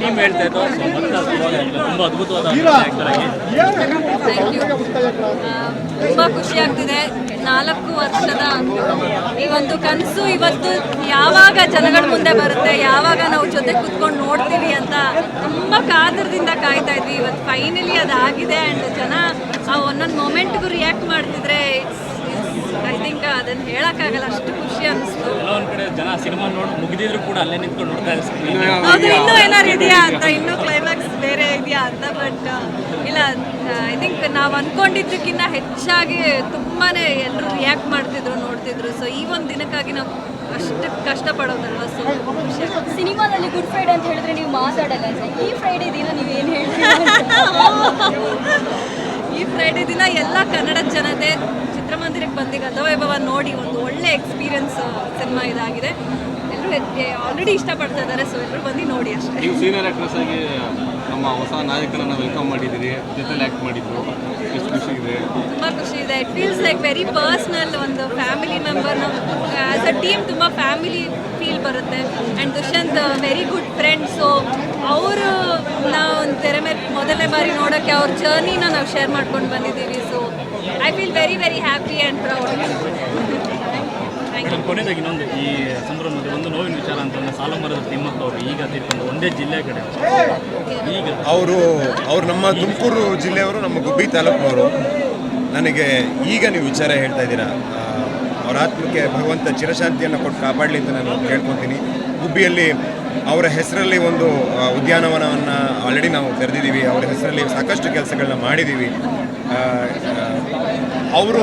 Team ಹೇಳ್ತಾ ಇತ್ತು ತುಂಬ ಅದ್ಭುತವಾದ ತುಂಬ ಖುಷಿ ಆಗ್ತಿದೆ. ನಾಲ್ಕು ವರ್ಷದ ಈ ಒಂದು ಕನಸು ಇವತ್ತು ಯಾವಾಗ ಜನಗಳ ಮುಂದೆ ಬರುತ್ತೆ ಯಾವಾಗ ನಾವು ಜೊತೆ ಕುತ್ಕೊಂಡು ನೋಡ್ತೀವಿ ಅಂತ ತುಂಬ ಕಾತರದಿಂದ ಕಾಯ್ತಾ ಇದ್ವಿ. ಇವತ್ತು ಫೈನಲಿ ಅದಾಗಿದೆ ಆ್ಯಂಡ್ ಜನ ಆ ಒಂದೊಂದು ಮೊಮೆಂಟ್ಗೂ ರಿಯಾಕ್ಟ್ ಮಾಡ್ತಿದ್ರೆ ಐ ಥಿಂಕ್ ಅದನ್ನು ಹೇಳೋಕ್ಕಾಗಲ್ಲ. ಅಷ್ಟು ಖುಷಿ ಅನಿಸ್ತು ಕೆಲವೊಂದು ಕಡೆ ಜನ ಸಿನಿಮಾ ನೋಡಿ ಮುಗಿದಿದ್ರು ಕೂಡ ಅಲ್ಲೇ ನಿಂತ್ಕೊಂಡು ನೋಡ್ತಾ ಹೌದು ಇನ್ನೂ ಏನಾರು ಇದೆಯಾ ಅಂತ? ಇನ್ನೂ ಕ್ಲೈಮ್ಯಾಕ್ಸ್ ಬೇರೆ ಇದೆಯಾ ಅಂತ ಬಟ್ ಇಲ್ಲ ಐ ಥಿಂಕ್ ನಾವು ಅನ್ಕೊಂಡಿದ್ದಕ್ಕಿಂತ ಹೆಚ್ಚಾಗಿ ತುಂಬಾ ಎಲ್ಲರೂ ರಿಯಾಕ್ಟ್ ಮಾಡ್ತಿದ್ರು ನೋಡ್ತಿದ್ರು. ಸೊ ಈ ಒಂದು ದಿನಕ್ಕಾಗಿ ನಾವು ಅಷ್ಟು ಕಷ್ಟಪಡೋದಲ್ವ? ಸೊ ಸಿನಿಮಾದಲ್ಲಿ ಗುಡ್ ಫ್ರೈಡೆ ಅಂತ ಹೇಳಿದ್ರೆ ನೀವು ಮಾತಾಡಲ್ಲ ಈ ಫ್ರೈಡೆ ದಿನ ನೀವು ಏನು ಹೇಳ್ತೀರಾ ಈ ಫ್ರೈಡೆ ದಿನ ಎಲ್ಲ ಕನ್ನಡ ಜನತೆ ಬಂದು ಗತವೈಭವ ನೋಡಿ ಒಂದು ಒಳ್ಳೆ ಎಕ್ಸ್ಪೀರಿಯನ್ಸ್ ಸಿನಿಮಾ ಇದಾಗಿದೆ. ಎಲ್ಲರೂ ಆಲ್ರೆಡಿ ಇಷ್ಟಪಡ್ತಾ ಇದ್ದಾರೆ ಸೊ ಎಲ್ಲರೂ ಬಂದು ನೋಡಿ ಅಷ್ಟೇ. ನೀವು ಸೀನಿಯರ್ ಆಕ್ಟ್ರೆಸ್ ಆಗಿ ನಮ್ಮ ಹೊಸ ನಾಯಕರನ್ನ ವೆಲ್ಕಮ್ ಮಾಡಿದ್ದೀರಿ ಜೊತೆಲಿ ಆ್ಯಕ್ಟ್ ಮಾಡಿದ್ರು. ಎಷ್ಟು ಖುಷಿ ಇದೆ. ತುಂಬ ಖುಷಿ ಇದೆ. It feels like very personal ಒಂದು family member as a team ತುಂಬ ಫ್ಯಾಮಿಲಿ ಫೀಲ್ ಬರುತ್ತೆ. And Dushyant very good friend so ಅವರು ನಾವು ಒಂದು ತೆರೆ ಮೇಲೆ ಮೊದಲನೇ ಬಾರಿ ನೋಡೋಕ್ಕೆ ಅವ್ರ ಜರ್ನಿನ ನಾವು ಶೇರ್ ಮಾಡ್ಕೊಂಡು ಬಂದಿದ್ದೀವಿ so I feel very very happy and proud thank you ಕೊನೆಯದಾಗಿ ಇನ್ನೊಂದು ಈ ಸಂಭ್ರಮದಲ್ಲಿ ಒಂದು ನೋವಿನ ವಿಚಾರ ಅಂತಂದ್ರೆ ಸಾಲಮರದ ತಿಮ್ಮಪ್ಪ ಅವರು ಈಗ ತೀರ್ಕೊಂಡು ಒಂದೇ ಜಿಲ್ಲೆ ಕಡೆ ಈಗ ಅವರು ಅವ್ರು ನಮ್ಮ ತುಮಕೂರು ಜಿಲ್ಲೆಯವರು ನಮ್ಮ ಗುಬ್ಬಿ ತಾಲೂಕಿನವರು. ನನಗೆ ಈಗ ನೀವು ವಿಚಾರ ಹೇಳ್ತಾ ಇದ್ದೀರಾ? ಅವರ ಆತ್ಮಕ್ಕೆ ಭಗವಂತ ಚಿರಶಾಂತಿಯನ್ನು ಕೊಟ್ಟು ಕಾಪಾಡಲಿ ಅಂತ ನಾನು ಕೇಳ್ಕೊತೀನಿ. ಗುಬ್ಬಿಯಲ್ಲಿ ಅವರ ಹೆಸರಲ್ಲಿ ಒಂದು ಉದ್ಯಾನವನವನ್ನು ಆಲ್ರೆಡಿ ನಾವು ತೆರೆದಿದ್ದೀವಿ. ಅವರ ಹೆಸರಲ್ಲಿ ಸಾಕಷ್ಟು ಕೆಲಸಗಳನ್ನ ಮಾಡಿದ್ದೀವಿ. ಅವರು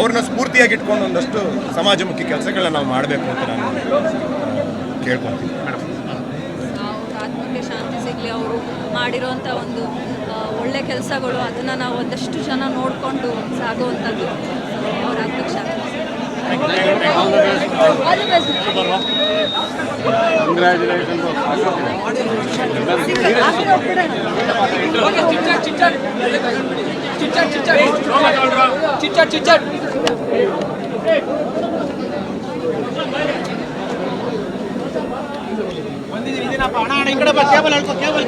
ಅವ್ರನ್ನ ಸ್ಫೂರ್ತಿಯಾಗಿ ಇಟ್ಕೊಂಡು ಒಂದಷ್ಟು ಸಮಾಜಮುಖಿ ಕೆಲಸಗಳನ್ನ ನಾವು ಮಾಡಬೇಕು ಅಂತ ನಾನು ಕೇಳ್ಕೊತೀನಿ ಆತ್ಮಕ್ಕೆ ಶಾಂತಿ ಸಿಗಲಿ. ಅವರು ಮಾಡಿರೋಂಥ ಒಂದು ಒಳ್ಳೆ ಕೆಲಸಗಳು, ಅದನ್ನು ನಾವು ಒಂದಷ್ಟು ಜನ ನೋಡಿಕೊಂಡು ಸಾಗುವಂಥದ್ದು ಅವ್ರ ಶಾಂತಿ ಸಿಗ್ಲಿ. ಆಲ್ ದಿ ಬೆಸ್ಟ್ ಬಂದಿದ್ದೀನಿ ಇದೀನಪ್ಪ ಅಣ್ಣ ಅಣ್ಣ ಈ ಕಡೆ ಬಾ ಕೇಬಲ್ ಹೇಳ್ಕೊ ಕೇಬಲ್